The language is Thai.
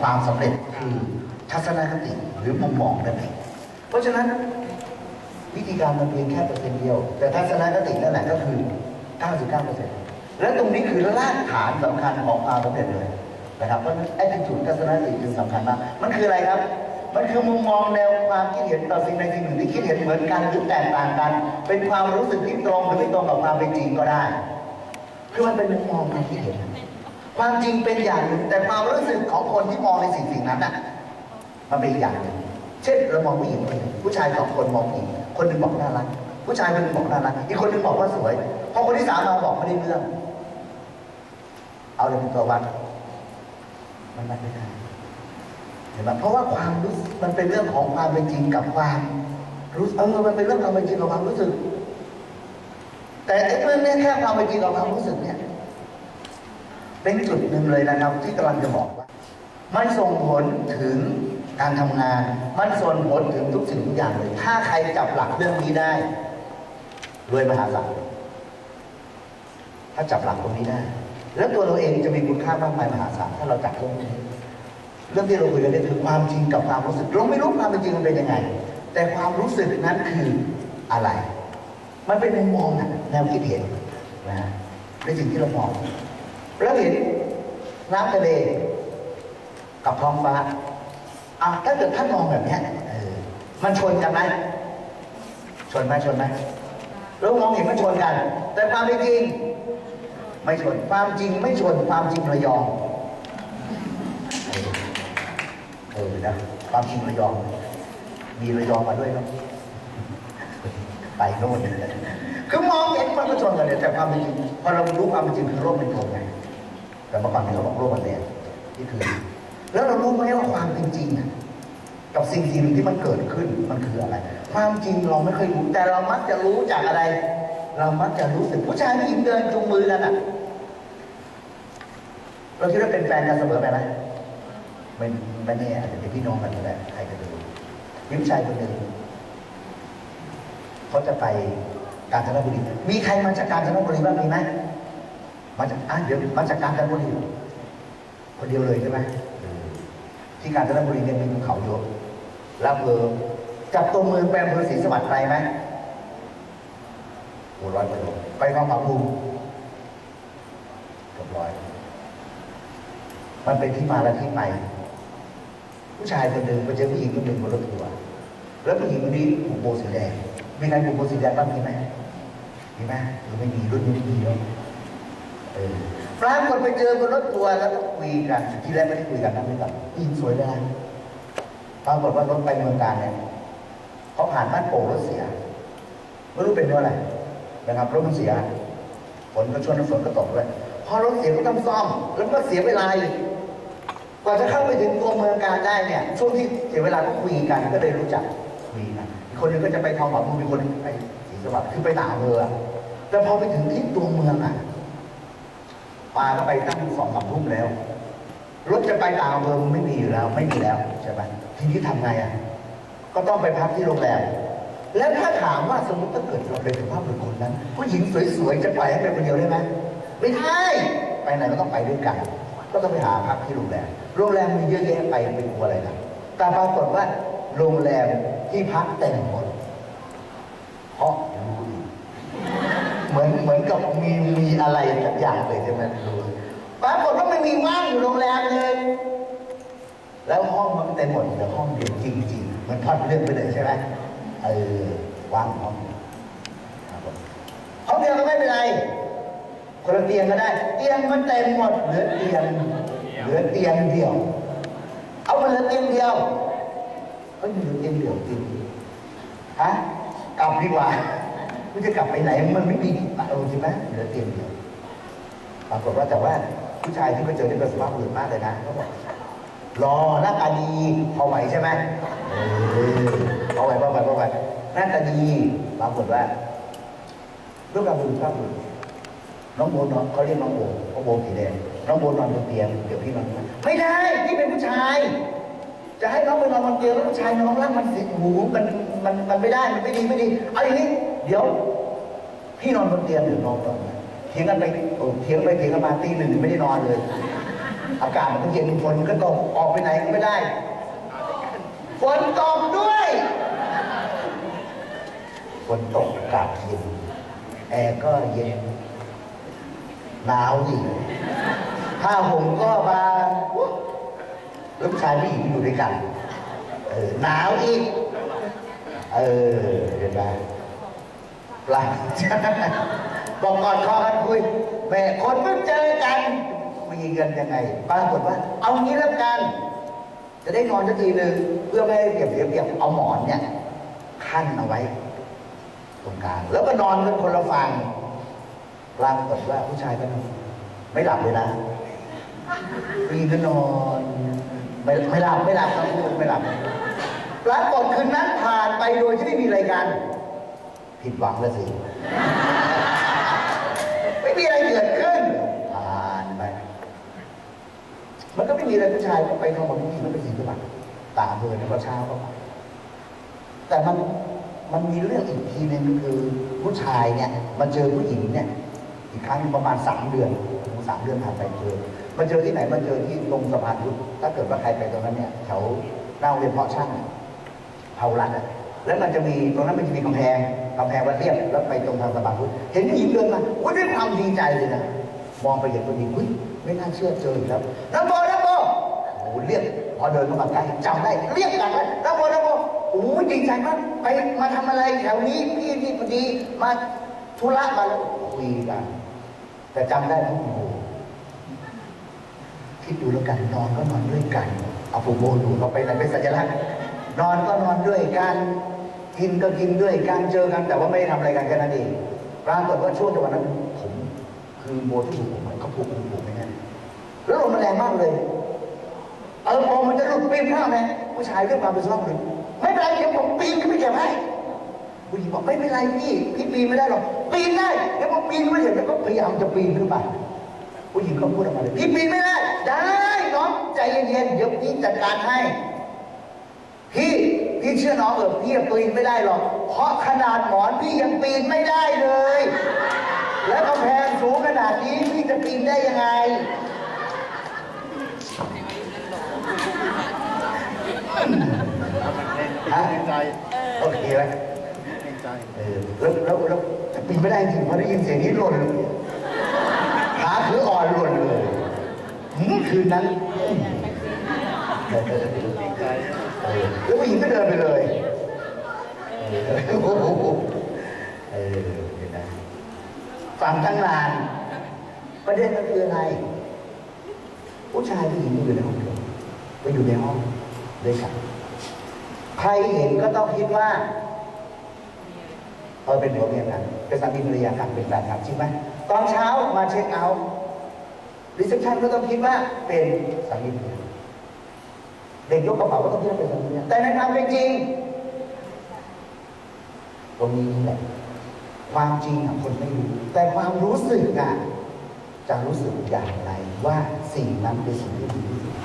ความสำเร็จคือทัศนคติหรือมุมมองนั่นเองเพราะฉะนั้นวิธีการมันเพียงแค่เปอร์เซ็นต์เดียว แต่ทัศนคตินั่นแหละก็คือ 99%และตรงนี้คือรากฐานสำคัญของความสำเร็จเลยนะครับเพราะฉะนั้นไอ้จุดทัศนคติจึงสำคัญมาก มันคืออะไรครับ มันคือมุมมองแนวความคิดเห็นต่อสิ่งใดสิ่งหนึ่งที่คิดเห็นเหมือนกันหรือแตกต่างกัน เป็นความรู้สึกที่ตรงหรือไม่ตรงกับความเป็นจริงก็ได้ คือมันเป็นมุมมองความคิดเห็น ความจริงเป็นอย่างหนึ่งแต่ความรู้สึกของคนที่มองในสิ่งสิ่งนั้นน่ะมันเป็นอีกอย่างหนึ่งเช่นเรามองผู้หญิงคนหนึ่งผู้ชายสองคนมองผู้หญิงคนหนึ่งบอกน่ารักผู้ชายคนหนึ่งบอกน่ารักอีกคนหนึ่งบอกว่าสวยพอคนที่สามมาบอกไม่ได้เรื่อง เอาเลยเป็นตัววัดมันไม่ได้เห็นไหมเพราะว่าความรู้สึกมันเป็นเรื่องของความเป็นจริงกับความรู้เออมันเป็นเรื่องความเป็นจริงกับความรู้สึก แต่ไอ้เรื่องนี้แค่ความเป็นจริงกับความรู้สึกเนี่ย เป็นจุดหนึ่งเลยนะครับ ที่กำลังจะบอกว่า มันส่งผลถึงการทำงาน มันส่งผลถึงทุกสิ่งทุกอย่างเลย ถ้าใครจับหลักเรื่องนี้ได้รวยมหาศาลถ้าจับหลักตรงนี้ได้ แล้วตัวเราเองจะมีคุณค่ามากมายมหาศาลถ้าเราจับเรื่องนี้เรื่องที่เราคุยกันนี่คือความจริงกับความรู้สึกเราไม่รู้ความเป็นจริงมันเป็นยังไง แต่ความรู้สึกนั้นคืออะไร มันเป็นมุมมองนะแนวคิดเห็นนะในสิ่งที่เรามอง แล้วเห็นน้ำทะเลกับท้องฟ้าอะถ้าเกิดท่านมองแบบนี้มันชนกันไหมชนไหมชนไหมเรามองเห็นมันชนกัน แต่ความเป็นจริง ไม่ชนความจริงไม่ชนความจริงระยองเออนะความจริงระยอง มีระยองมาด้วยเนาะไปโน่นคือมองเห็นมันก็ชนกันเลยแต่ความเป็นจริงพอเรารู้ความเป็นจริงคือโลกเป็นกลมไง แต่เมื่อก่อนที่เราบอกโลกมันแดงนี่คือ แล้วเรารู้ไหมว่าความเป็นจริงอะกับสิ่งสิ่งที่มันเกิดขึ้นมันคืออะไร ความจริงเราไม่เคยรู้แต่เรามักจะรู้จากอะไร เรามักจะรู้สึกผู้ชายผู้หญิงเดินจูงมือกันอะเราคิดว่าเป็นแฟนกันเสมอไปไหมไม่ไม่แน่อาจจะเป็นพี่น้องกันก็ได้ใครจะรู้มชายคนหนึ่งเขาจะไปกาญจนบุรีมีใครมาจากกาญจนบุรีบ้างมีไหม มาจากอะเดี๋ยวมาจากกาญจนบุรีคนเดียวเลยใช่ไหมที่กาญจนบุรีเนี่ยมีภูเขาเยอะแล้วอำเภอจากตัวมืองไปอำเภอศรีสวัสดิ์ไกลไหมโอ้ร้อยกิโลไปทองผาภูมิเกือบร้อยมันเป็นที่มาและที่ไป ผู้ชายคนหนึ่งไปเจอผู้หญิงคนหนึ่งบนรถทัวร์แล้วผู้หญิงคนนี้ผูกโบสีแดงมีใครผูกโบสีแดงบ้างมีไหมมีไหมหรือไม่มีรุ่นนี้ไม่มีแล้ว ปรากฏไปเจอบนรถทัวร์แล้วก็คุยกันที่แรกไม่ได้คุยกันนะไม่กับผู้หญิงสวยได้ปรากฏว่ารถไปเมืองการเนี่ยเขาผ่านบ้านโป่งรถเสียไม่รู้เป็นเพราะอะไรนะครับรถมันเสียฝนก็ช่วงนั้นฝนก็ตกด้วยพอรถเสียก็ต้องซ่อม แล้วก็เสียเวลาอีกกว่าจะเข้าไปถึงตัวเมืองการได้เนี่ย ช่วงที่เสียเวลาก็คุยกันก็เลยรู้จักคุยกันคนหนึงก็จะไปทองหล่อภูมิอีกคนไปศรีสวัสดิ์คือไปต่างอำเภอแต่พอไปถึงที่ตัวเมืองอะ ปาก็ไปตั้งสองสามทุ่มแล้ว รถจะไปต่างอำเภอมันไม่มีอยู่แล้ว ไม่มีแล้วใช่ไหมทีนี้ทำไงอะ ก็ต้องไปพักที่โรงแรม แล้วถ้าถามว่าสมมติถ้าเกิดเราเป็นสุภาพบุรุษคนนั้นผู้หญิงสวยๆจะปล่อยให้ไปคนเดียวได้ไหมไม่ได้ไปไหนก็ต้องไปด้วยกัน ก็ต้องไปหาพักที่โรงแรม โรงแรมมีเยอะแยะไปไปกลัวอะไรนะแต่ปรากฏว่าโรงแรมที่พักเต็มหมดเพราะรู้ดี เหมือนกับมีมีอะไรสักอย่างเลยใช่ไหมรู้ปรากฏว่าไม่มีว่างอยู่โรงแรมเลยแล้วห้องมันเต็มหมดเหลือห้องเดียวจริงๆมันพลาดเรื่องไปเลยใช่ไหมเออว่างห้องห้องเดียวก็ไม่เป็นไรคนละเตียงก็ได้ เตียงมันเต็มหมดเหลือเตียงเหลือเตียงเดียว เอามาเหลือเตียงเดียวก็เหลือเตียงเดียวจริงฮะกลับดีกว่า คุณจะกลับไปไหนมันไม่มีเออใช่ไหมเหลือเตียงเดียวปรากฏว่าแต่ว่าผู้ชายที่ไปเจอนี่เป็นสภาพบุรุษมากเลยนะเขาบอกรอหน้าตาดีพอไหวใช่ไหมเออพอไหวพอไหวพอไหวหน้าตาดีปรากฏว่ารูปร่างบุรุษภาพบุรุษน้องโบนอนเขาเรียกน้องโบเพราโบสีแดงน้องโบนอนบนเตียงเดี๋ยวพี่นอนไม่ได้พี่เป็นผู้ชาย จะให้น้องไปนอนบนเตียงแล้วผู้ชายน้องร่างมันสิหูมันมันมันไม่ได้มันไม่ดีไม่ดีเอาอย่างนี้ เดี๋ยวพี่นอนบนเตียงหรือน้องนอนเถียงกันไปเถียงไปเถียงกันมาตีหนึ่งไม่ได้นอนเลย อากาศมันก็เย็นฝนก็ตกออกไปไหนก็ไม่ได้ฝนตกด้วยฝนตกอากาศเย็นแอร์ก็เย็นหนาวอีกผ้าห่มก็บางล้วผู้ชายผู้หญิงอยู่ด้วยกัน เออหนาวอีก เออเดี๋ยวนะห ลาบอกก่อนคอกันคุยแม่คนเพิ่งเจอกันมีเงินยังไงปรากฏว่า เอางี้แล้วกัน จะได้นอนสักทีหนึ่งเพื่อไม่ให้เปียบเสียเปียบเอาหมอนเนี่ยขั้นเอาไว้ ตรงกลางแล้วก็นอนกันคนละฝั่งปรากฏว่าผู้ชายก็นอนไม่หลับเลยนะปีก็นอนไม่ไม่หลับไม่หลับทั้งคู่ไม่หลับปรากฏคืนนั้นผ่านไปโดยที่ไม่มีรายการ ผิดหวังแล้วสิ ไม่มีอะไรเกิดขึ้นผ่านไป มันก็ไม่มีอะไรผู้ชายก็ไปนอนกับผู้มันเป็นสิ่งที่แบบตามเดินแล้วก็เช้าก็ไปแต่มันมันมีเรื่องอีกทีหนึงคือผู้ชายเนี่ยมาเจอผู้หญิงเนี่ย อีกครั้งประมาณสามเดือนสามเดือนผ่านไปเจอมาเจอที่ไหนมาเจอที่ตรงสะพานพุทธถ้าเกิดว่าใครไปตรงนั้นเนี่ยแถวหน้าเรียนเพาะช่างเผารัดอะ แล้วมันจะมีตรงนั้นมันจะมีกำแพงกำแพงวัดเรียบแล้วไปตรงทางสะพานพุทธเห็นผู้หญิงเดินมาโอ้ยด้วยความดีใจเลยนะมองไปเห็นผู้หญิงเฮ้ยไม่น่าเชื่อเจออีกแล้วน้ำโบน้ำโบโอ้เรียกพอเดินเข้ามาใกล้จำได้เรียกกันเลยน้ำโบน้ำโบโอ้ดีใจมากไปมาทำอะไรแถวนี้พี่พี่พอดีมาธุระมาแล้วคุยกันแต่จำได้ไหมโอ้โหคิดดูแล้วกันนอนก็นอนด้วยกันเอาผูโบดูเขาไปไหนเป็นสัญลักษณ์นอนก็นอนด้วยกัน กินก็กินด้วยกันเจอกันแต่ว่าไม่ได้ทำอะไรกันแค่นั้นเองปรากฏว่าช่วงจังหวะนั้นผมคือโบที่ถูผมมันก็ผูกผูกไม่แน่แล้วลมมันแรงมากเลยเออพอมันจะหลุดปีนข้ามไงผู้ชายเรื่องความเป็นสุภาพบุรุษไม่เป็นไรเดี๋ยวผมปีนขึ้นไปเก็บให้ผู้หญิงบอกไม่เป็นไรพี่พี่ปีนไม่ได้หรอกปีนได้เดี๋ยวผมปีนไม่เห็นแล้วก็พยายามจะปีนขึ้นไปผู้หญิงก็พูดออกมาเลยพี่ปีนไม่ได้ได้น้องใจเย็นๆเดี๋ยวพี่จัดการให้พี่ พี่เชื่อน้องเออพี่ยังปีนไม่ได้หรอก เพราะขนาดหมอนพี่ยังปีนไม่ได้เลย แล้วกำแพงสูงขนาดนี้พี่จะปีนได้ยังไงฮะเกรงใจโอเคไหมเกรงใจเออแล้วแล้วแล้วแต่ปีนไม่ได้จริงพอได้ยินเสียงนี้หล่นเลยขาคืออ่อนหล่นเลยหืมคืนนั้น เกรงใจ แล้วผู้หญิงก็เดินไปเลยเออโอ้โหเออนไหมฟังตั้งนานประเด็นมันคืออะไร ผู้ชายผู้หญิงอยู่ในห้องเดียวไปอยู่ในห้องด้วยกันใครเห็นก็ต้องคิดว่าเออเป็นผัวเมียกันเป็นสามีภรรยากันเป็นแฟนกันจริงไหมตอนเช้ามาเช็คเอาท์รีเซพชันก็ต้องคิดว่าเป็นสามีภรรยา เด็กยกกระเป๋าก็ต้องคิดว่าเป็นสามีภรรแต่ในความเป็นจริง ตรงนี้นี่แหละความจริงอะคนไม่รู้ แต่ความรู้สึกอะจะรู้สึกอย่างไรว่าสิ่งนั้นเป็นสิ่งที่ดีที่สุด